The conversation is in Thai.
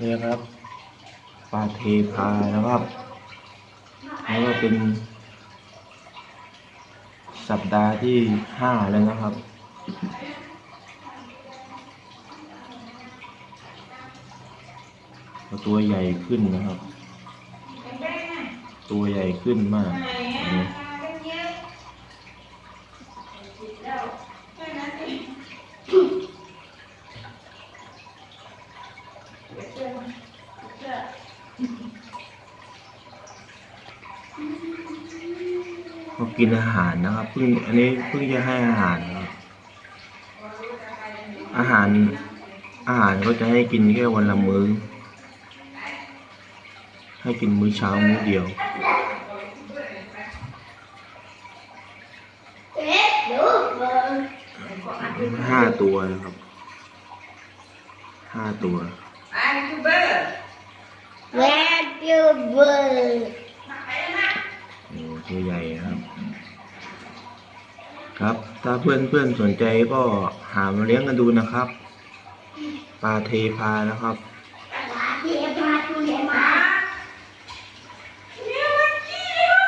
นี่ครับปลาเทพานะครับแล้วก็เป็นสัปดาห์ที่ห้าแล้วนะครับ ตัวใหญ่ขึ้นนะครับ ตัวใหญ่ขึ้นมากอันนี้ ก็กินอาหารนะครับเพิ่งอันนี้เพิ่งจะให้อาหารครับอาหาร อาหารก็จะให้กินแค่วันละมื้อ ให้กินมื้อเช้ามื้อเดียวห้าตัวนะครับห้าตัว อ่ายูทูบเบอร์ Where you bird? โอ้ตัวใหญ่นะครับ ครับ ถ้าเพื่อนเพื่อนๆสนใจก็หามาเลี้ยงกันดูนะครับ ปลาเทพานะครับ Why you bird?